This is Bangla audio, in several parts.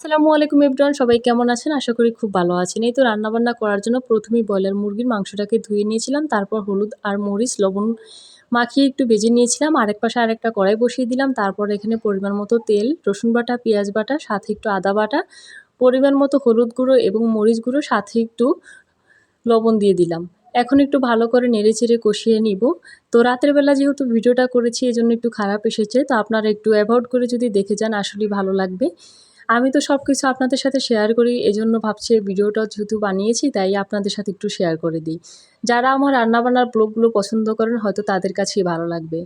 আসসালামু আলাইকুম এভরিওয়ান সবাই কেমন আছেন? আশা করি খুব ভালো আছেন। এই তো রান্নাবান্না করার জন্য প্রথমেই ব্রয়লার মুরগির মাংসটাকে ধুয়ে নিয়েছিলাম, তারপর হলুদ আর মরিচ, লবণ মাখিয়ে একটু ভেজে নিয়েছিলাম, আরেক পাশে আরেকটা কড়াই বসিয়ে দিলাম, তারপর এখানে পরিমাণ মতো তেল, রসুন বাটা, পেঁয়াজ বাটা, সাথে একটু আদা বাটা, পরিমাণ মতো হলুদ গুঁড়ো এবং মরিচ গুঁড়ো, সাথে একটু লবণ দিয়ে দিলাম। এখন একটু ভালো করে নেড়ে চেড়ে কষিয়ে নিব। তো রাতের বেলা যেহেতু ভিডিওটা করেছি, এজন্য একটু খারাপ এসেছে, তো আপনারা একটু অ্যাভয়েড করে যদি দেখে যান, আসলেই ভালো লাগবে। আমি তো সব কিছু আপনাদের সাথে শেয়ার করি, এজন্য ভাবছি ভিডিওটা যেহেতু বানিয়েছি, তাই আপনাদের সাথে একটু শেয়ার করে দিই। যারা আমার রান্নাবান্নার ব্লগগুলো পছন্দ করেন, হয়তো তাদের কাছেই ভালো লাগবে।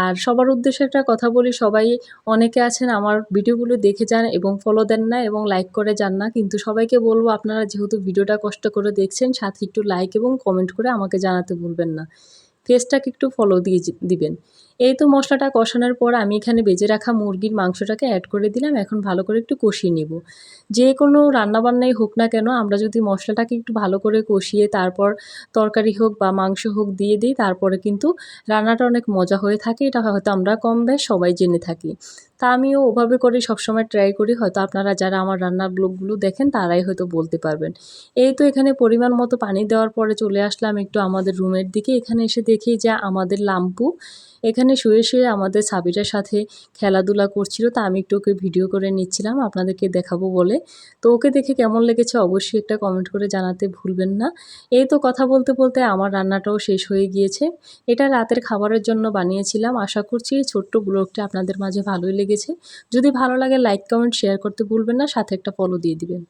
আর সবার উদ্দেশ্যে একটা কথা বলি, সবাই অনেকে আছেন আমার ভিডিওগুলো দেখে যান এবং ফলো দেন না এবং লাইক করে যান না, কিন্তু সবাইকে বলব আপনারা যেহেতু ভিডিওটা কষ্ট করে দেখছেন, সাথে একটু লাইক এবং কমেন্ট করে আমাকে জানাতে ভুলবেন না। ফেসটাকে একটু ফলো দিয়ে দিবেন। এই তো মশলাটা কষানোর পর আমি এখানে বেজে রাখা মুরগির মাংসটাকে অ্যাড করে দিলাম। এখন ভালো করে একটু কষিয়ে নেব। যে কোনো রান্নাবান্নাই হোক না কেন, আমরা যদি মশলাটাকে একটু ভালো করে কষিয়ে তারপর তরকারি হোক বা মাংস হোক দিয়ে দিই, তারপরে কিন্তু রান্নাটা অনেক মজা হয়ে থাকে। এটা হয়তো আমরা কম বেশ সবাই জেনে থাকি। তা আমিও ওভাবে করে সবসময় ট্রাই করি। হয়তো আপনারা যারা আমার রান্নার ব্লগগুলো দেখেন, তারাই হয়তো বলতে পারবেন। এই তো এখানে পরিমাণ মতো পানি দেওয়ার পরে চলে আসলাম একটু আমাদের রুমের দিকে। এখানে এসে দেখি যে আমাদের লাম্পু এখানে শুয়ে শুয়ে আমাদের সাবিটার সাথে খেলাধুলা করছিল, তা আমি একটু ওকে ভিডিও করে নিচ্ছিলাম, আপনাদেরকে দেখাবো বলে। তো ওকে দেখে কেমন লেগেছে অবশ্যই একটা কমেন্ট করে জানাতে ভুলবেন না। এই তো কথা বলতে বলতে আমার রান্নাটাও শেষ হয়ে গিয়েছে। এটা রাতের খাবারের জন্য বানিয়েছিলাম। আশা করছি এই ছোট্ট ব্লগটা আপনাদের মাঝে ভালোই লেগেছে। যদি ভালো লাগে লাইক কমেন্ট শেয়ার করতে ভুলবেন না। সাথে একটা ফলো দিয়ে দিবেন।